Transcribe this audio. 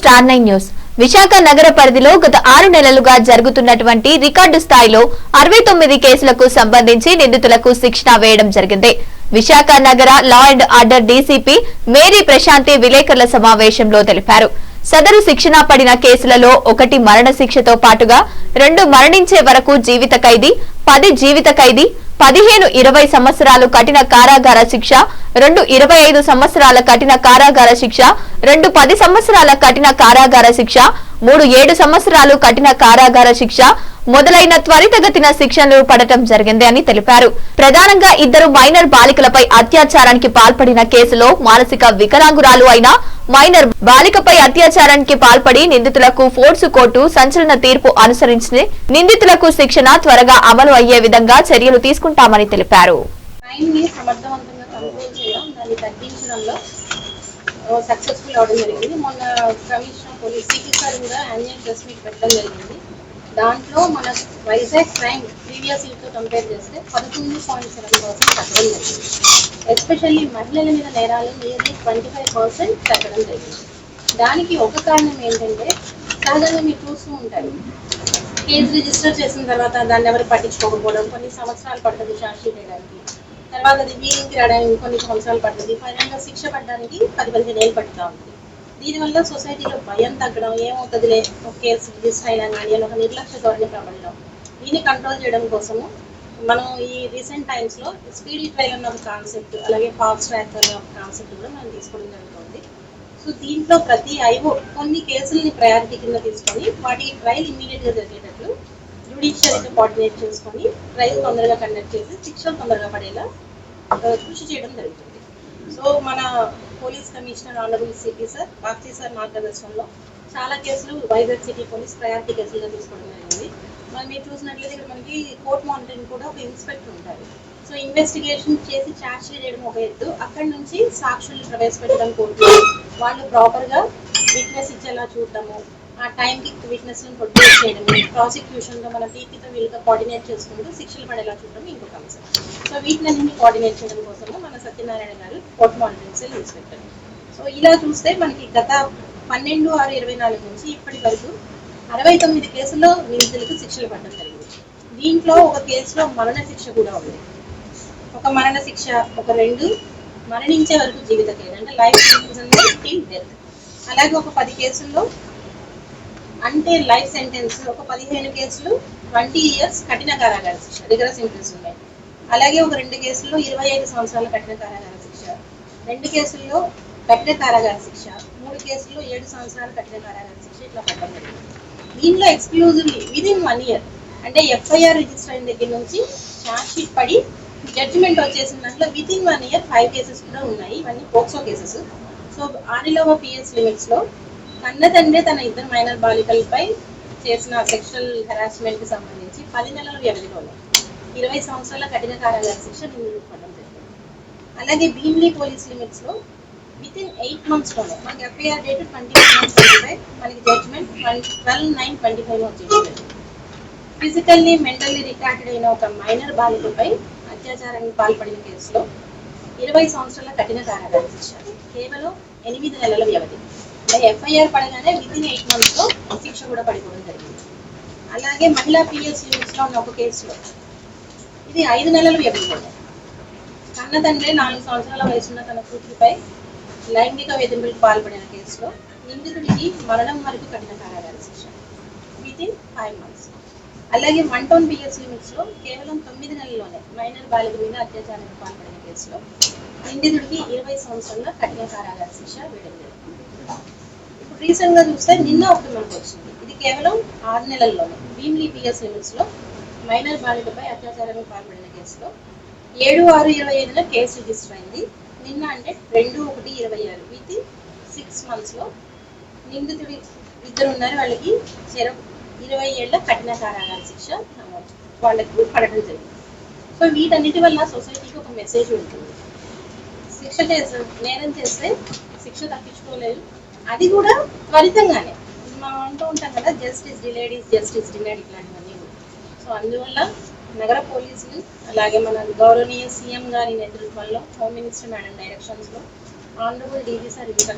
Star nine news. Visakha నగర పరిధిలో గత ఆరు నెలలుగా జరుగుతున్నటువంటి రికార్డు స్థాయిలో అరవై తొమ్మిది కేసులకు సంబంధించి నిందితులకు శిక్షణ వేయడం జరిగింది. విశాఖ నగర law and order DCP Mary Prashanthi విలేకరుల సమావేశంలో తెలిపారు. సదరు శిక్షణ పడిన కేసులలో ఒకటి మరణ శిక్షతో పాటుగా రెండు మరణించే వరకు జీవిత ఖైదీ పది జీవిత ఖైదీ పదిహేను ఇరవై సంవత్సరాలు కఠిన కారాగార శిక్ష రెండు ఇరవై ఐదు సంవత్సరాల కఠిన కారాగార శిక్ష రెండు పది సంవత్సరాల కఠిన కారాగార శిక్ష మూడు ఏడు సంవత్సరాలు కఠిన కారాగార శిక్ష మొదలైన త్వరితగతిన శిక్షలు పడటం జరిగింది అని తెలిపారు. ప్రధానంగా ఇద్దరు మైనర్ బాలికలపై అత్యాచారానికి పాల్పడిన కేసులో మానసిక వికలాంగురాలు అయిన మైనర్ బాలికపై అత్యాచారానికి పాల్పడి నిందితులకు ఫోర్సు కోర్టు సంచలన తీర్పు అనుసరించి నిందితులకు శిక్షణ త్వరగా అమలు అయ్యే విధంగా చర్యలు తీసుకుంటామని తెలిపారు. సక్సెస్ఫుల్ అవడం జరిగింది. మొన్న కమిషనర్ పోలీస్ సిటీ సార్ కూడా యాన్యువల్ ప్రెస్ మీట్ పెట్టడం జరిగింది. దాంట్లో మన వైజాగ్ క్రైమ్ ప్రీవియస్ ఇయర్తో కంపేర్ చేస్తే పదకొండు పాయింట్ సెవెన్ పర్సెంట్ తగ్గడం జరిగింది. ఎస్పెషల్లీ మహిళల మీద నేరాలు నియర్లీ ట్వంటీ ఫైవ్ పర్సెంట్ తగ్గడం జరిగింది. దానికి ఒక కారణం ఏంటంటే సహజంగా మీరు చూస్తూ ఉంటారు. కేసు రిజిస్టర్ చేసిన తర్వాత దాన్ని ఎవరు పట్టించుకోకపోవడం కొన్ని సంవత్సరాలు పడుతుంది షార్ట్ షీట్ వేయడానికి తర్వాత అది వీలింగ్కి రావడానికి కొన్ని సంవత్సరాలు పడుతుంది. ఫైనల్గా శిక్ష పడడానికి పది పదిహేను ఏళ్ళు పడుతూ ఉంటుంది దీనివల్ల సొసైటీలో భయం తగ్గడం ఏమవుతుందిలే ఒక కేసు రిజిస్టర్ అయినా కానీ అని ఒక నిర్లక్ష్య ధోరణి ప్రబడడం దీన్ని కంట్రోల్ చేయడం కోసము మనం ఈ రీసెంట్ టైమ్స్లో స్పీడీ ట్రైల్ అన్న ఒక కాన్సెప్ట్ అలాగే ఫాస్ట్ ట్రాక్ అన్న ఒక కాన్సెప్ట్ కూడా మనం తీసుకోవడం జరుగుతుంది. సో దీంట్లో ప్రతి ఐఓ కొన్ని కేసుల్ని ప్రయారిటీ కింద తీసుకొని వాటికి ట్రయల్ ఇమీడియట్గా టీచర్స్ కోఆర్డినేట్ చేసుకొని ట్రైల్ తొందరగా కండక్ట్ చేసి శిక్షలు తొందరగా పడేలా కృషి చేయడం జరుగుతుంది. సో మన police commissioner honourable CP sir party sir మార్గదర్శనంలో చాలా కేసులు వైజాగ్ సిటీ పోలీస్ ప్రయారిటీ కేసులుగా తీసుకోవడం జరిగింది. మరి మీరు చూసినట్లయితే ఇక్కడ మనకి కోర్ట్ మానిటరింగ్ కూడా ఒక ఇన్స్పెక్టర్ ఉంటారు. సో ఇన్వెస్టిగేషన్ చేసి ఛార్జ్ చేయడం ఒక ఎత్తు. అక్కడి నుంచి సాక్షులు ప్రవేశపెట్టడం కోర్టు వాళ్ళు ప్రాపర్గా విట్నెస్ ఇచ్చేలా చూడటము ఆ టైంకి విట్నెస్ ప్రొడ్యూస్ ప్రాసిక్యూషన్ ప్రాసిక్యూషన్లో మన పీపీతో వీళ్ళతో కోఆర్డినేట్ చేసుకుంటూ శిక్షలు పడేలా చూడడం ఇంకొక అంశం. సో వీటినన్నింటినీ కోఆర్డినేట్ చేయడం కోసము మన సత్యనారాయణ గారు court monitoring cell inspector so ఇలా చూస్తే మనకి గత పన్నెండు ఆరు ఇరవై నాలుగు నుంచి ఇప్పటి వరకు అరవై తొమ్మిది కేసుల్లో నిందితులకు శిక్షలు పడడం జరిగింది. దీంట్లో ఒక కేసులో మరణ శిక్ష కూడా ఉంది. ఒక మరణ శిక్ష ఒక రెండు మరణించే వరకు జీవిత ఖైదు అంటే లైఫ్ టిల్ డెత్ అలాగే ఒక పది కేసుల్లో అంటే లైఫ్ సెంటెన్స్ ఒక పదిహేను కేసులు ట్వంటీ ఇయర్స్ కఠిన కారాగార శిక్ష రిగరస్ ఉన్నాయి. అలాగే ఒక రెండు కేసుల్లో ఇరవై ఐదు సంవత్సరాల కఠిన కారాగార శిక్ష రెండు కేసుల్లో కఠిన కారాగార శిక్ష మూడు కేసుల్లో ఏడు సంవత్సరాల కఠిన కారాగార శిక్ష ఇట్లా పట్టబడింది దీనిలో ఎక్స్క్లూజివ్లీ విదిన్ వన్ ఇయర్ అంటే ఎఫ్ఐఆర్ రిజిస్టర్ అయిన దగ్గర నుంచి ఛార్జ్ షీట్ పడి జడ్జిమెంట్ వచ్చేసిన దాంట్లో within one year five cases కూడా ఉన్నాయి. ఇవన్నీ POCSO cases so Arilova PS లిమిట్స్లో కన్న తండ్రి తన ఇద్దరు మైనర్ బాలికలపై చేసిన సెక్షువల్ హెరాస్మెంట్కి సంబంధించి పది నెలల వ్యవధిలో ఇరవై సంవత్సరాల కఠిన కారాగార శిక్ష నిందితులకు జరిగింది. అలాగే భీమ్లీ పోలీస్ లిమిట్స్లో విత్ ఇన్ ఎయిట్ మంత్స్లోనే మనకి FIR date twenty twenty five మనకి judgement twelve nine twenty five వచ్చేసింది. ఫిజికల్లీ మెంటల్లీ రికార్డెడ్ అయిన ఒక మైనర్ బాలికపై అత్యాచారానికి పాల్పడిన కేసులో ఇరవై సంవత్సరాల కఠిన కారాగార శిక్ష కేవలం ఎనిమిది నెలల వ్యవధి. ఎఫ్ఐఆర్ పడగానే విత్ ఇన్ ఎయిట్ మంత్స్లో శిక్ష కూడా పడిపోవడం జరిగింది. అలాగే మహిళా పిఎస్లో ఉన్న ఒక కేసులో ఇది ఐదు నెలలు వ్యవధిలోనే కన్న తండ్రి నాలుగు సంవత్సరాల వయసున్న తన కూతురిపై లైంగిక వేధింపులకు పాల్పడిన కేసులో నిందితుడికి మరణం వరకు కఠిన కారాగార శిక్ష. విత్ ఇన్ ఫైవ్ మంత్స్ అలాగే వన్ టౌన్ బిఎస్ లిమిట్స్లో కేవలం తొమ్మిది నెలల్లోనే మైనర్ బాలిక మీద అత్యాచారానికి పాల్పడిన కేసులో నిందితుడికి ఇరవై సంవత్సరాల కఠిన కారాగార శిక్ష వేయడం ఇప్పుడు రీసెంట్గా చూస్తే నిన్న ఒక మనకు వచ్చింది. ఇది కేవలం ఆరు నెలల్లోనే భీమ్లీ పిఎస్ లిమిట్స్లో మైనర్ బాలికపై అత్యాచారానికి పాల్పడిన కేసులో ఏడు ఆరు ఇరవై ఐదున కేసు రిజిస్టర్ అయింది. నిన్న అంటే రెండు ఒకటి ఇరవై ఆరు. విత్ సిక్స్ మంత్స్లో నిందితుడి ఇద్దరు ఉన్నారు. వాళ్ళకి చెర ఇరవై ఏళ్ళ కఠిన కారాగార శిక్ష వాళ్ళకు పడడం జరిగింది. సో వీటన్నిటి వల్ల సొసైటీకి ఒక మెసేజ్ ఉంటుంది. శిక్ష చేస్తే నేరం చేస్తే శిక్ష తప్పించుకోలేదు అది కూడా త్వరితంగానే. మనం అంటూ ఉంటాం కదా justice delayed is justice delayed ఇట్లాంటివన్నీ కూడా. సో అందువల్ల నగర పోలీసులు అలాగే మన గౌరవనీయ సీఎం గారి నేతృత్వంలో హోమ్ మినిస్టర్ మేడం డైరెక్షన్స్లో ఆనరబుల్ డీజీ సార్